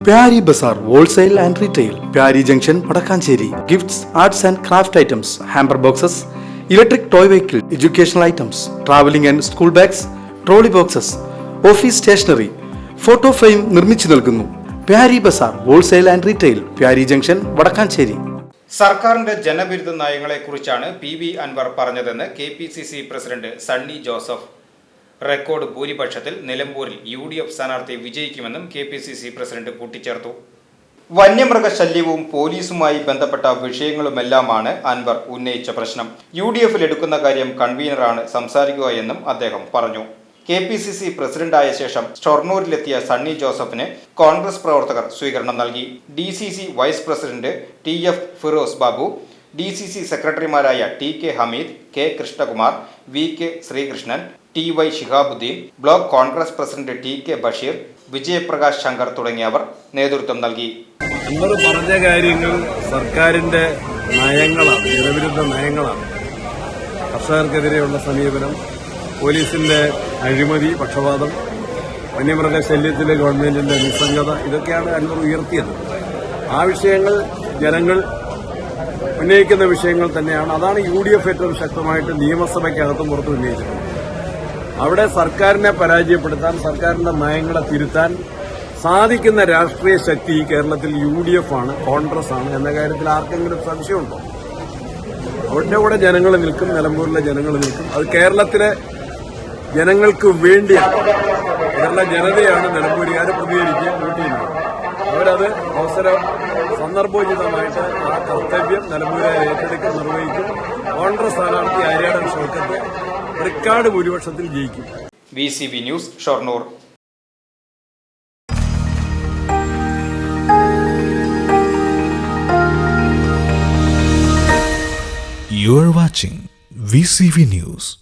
Pyari Bazar wholesale and retail Pyari junction Vadakkanchery. Gifts arts and craft items hamper boxes electric toy vehicle educational items travelling and school bags trolley boxes office stationery photo frame നിർമ്മിച്ചു നൽകുന്നു. Pyari Bazar wholesale and retail Pyari junction Vadakkanchery. സർക്കാരിന്റെ ജനവിരുദ്ധ നയങ്ങളെക്കുറിച്ചാണ് P V Anvar പറഞ്ഞതെന്ന് K P C C president Sunny Joseph record ഭൂരിപക്ഷത്തിൽ നിലമ്പൂരിൽ U D F സ്ഥാനാർത്ഥി വിജയിക്കുമെന്നും K P C C president കൂട്ടിച്ചേർത്തു. വന്യമൃഗശല്യവും പോലീസുമായി ബന്ധപ്പെട്ട വിഷയങ്ങളുമെല്ലാമാണ് അൻവർ ഉന്നയിച്ച പ്രശ്നം. യു ഡി എഫിൽ എടുക്കുന്ന കാര്യം കൺവീനറാണ് സംസാരിക്കുക എന്നും അദ്ദേഹം പറഞ്ഞു. കെ പി സി സി പ്രസിഡന്റായ ശേഷം ഷൊർണൂരിലെത്തിയ സണ്ണി ജോസഫിന് കോൺഗ്രസ് പ്രവർത്തകർ സ്വീകരണം നൽകി. D C C vice president T F Firoz Babu D C C സെക്രട്ടറിമാരായ T K Hameed K Krishnakumar V K Sreekrishnan T Y Shihabuddin block Congress president T K Basheer Vijayaprakash Shankar തുടങ്ങിയവർ നേതൃത്വം നൽകി. പറഞ്ഞ കാര്യങ്ങൾ സർക്കാരിന്റെ നയങ്ങളാണ് ജനവിരുദ്ധ നയങ്ങളാണ്. കർഷകർക്കെതിരെയുള്ള സമീപനം പോലീസിന്റെ അഴിമതി പക്ഷപാതം വന്യമൃഗശല്യത്തിലെ ഗവൺമെന്റിന്റെ നിസ്സംഗത ഇതൊക്കെയാണ് അൻവർ ഉയർത്തിയത്. ആ വിഷയങ്ങൾ ജനങ്ങൾ ഉന്നയിക്കുന്ന വിഷയങ്ങൾ തന്നെയാണ്. അതാണ് യു ഡി എഫ് ഏറ്റവും ശക്തമായിട്ട് നിയമസഭയ്ക്കകത്തും പുറത്തും ഉന്നയിച്ചിട്ടുള്ളത്. അവിടെ സർക്കാരിനെ പരാജയപ്പെടുത്താൻ സർക്കാരിന്റെ നയങ്ങളെ തിരുത്താൻ സാധിക്കുന്ന രാഷ്ട്രീയ ശക്തി കേരളത്തിൽ യു ഡി എഫ് ആണ് കോൺഗ്രസ് ആണ് എന്ന കാര്യത്തിൽ ആർക്കെങ്കിലും സംശയമുണ്ടോ? അവരുടെ കൂടെ ജനങ്ങൾ നിൽക്കും നിലമ്പൂരിലെ ജനങ്ങൾ നിൽക്കും. അത് കേരളത്തിലെ ജനങ്ങൾക്ക് വേണ്ടിയാണ്. കേരള ജനതയാണ് നിലമ്പൂരുകാർ പ്രതികരിക്കുക. വോട്ട് അവസര സന്ദർഭോചിതമായിട്ട് ആ കർത്തവ്യം നിലമ്പൂരെ ഏറ്റെടുക്കും നിർവഹിക്കും. കോൺഗ്രസ് സ്ഥാനാർത്ഥി ആര്യാടൻ ഷൗക്കത്ത് റെക്കാർഡ് ഭൂരിപക്ഷത്തിൽ ജയിക്കും. V C B news Shoranur. You are watching VCV News.